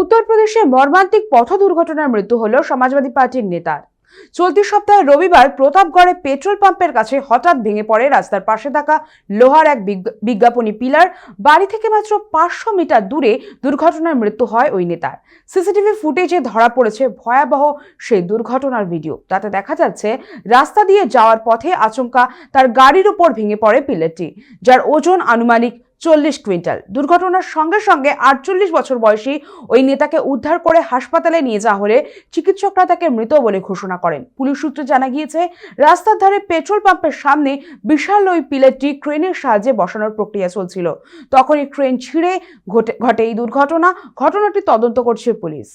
উত্তরপ্রদেশে মর্মান্তিক পথ দুর্ঘটনার মৃত্যু হল সমাজবাদী পার্টির নেতার। চলতি সপ্তাহে রবিবার প্রতাপগড়ে পেট্রোল পাম্পের কাছে হঠাৎ ভেঙে পড়ে রাস্তার পাশে থাকা লোহার এক বিজ্ঞাপনী পিলার। বাড়ি থেকে মাত্র পাঁচশো মিটার দূরে দুর্ঘটনার মৃত্যু হয় ওই নেতার। সিসিটিভি ফুটেজে ধরা পড়েছে ভয়াবহ সেই দুর্ঘটনার ভিডিও। তাতে দেখা যাচ্ছে, রাস্তা দিয়ে যাওয়ার পথে আচমকা তার গাড়ির উপর ভেঙে পড়ে পিলারটি, যার ওজন আনুমানিক চল্লিশ কুইন্টাল। দুর্ঘটনার সঙ্গে সঙ্গে আটচল্লিশ বছর বয়সী ওই নেতাকে উদ্ধার করে হাসপাতালে নিয়ে যাওয়া হলে চিকিৎসকরা তাকে মৃত বলে ঘোষণা করেন। পুলিশ সূত্রে জানা গিয়েছে, রাস্তার ধারে পেট্রোল পাম্পের সামনে বিশাল ওই পিলারটি ক্রেনের সাহায্যে বসানোর প্রক্রিয়া চলছিল। তখনই ক্রেন ছিঁড়ে ঘটে ঘটে এই দুর্ঘটনা। ঘটনাটি তদন্ত করছে পুলিশ।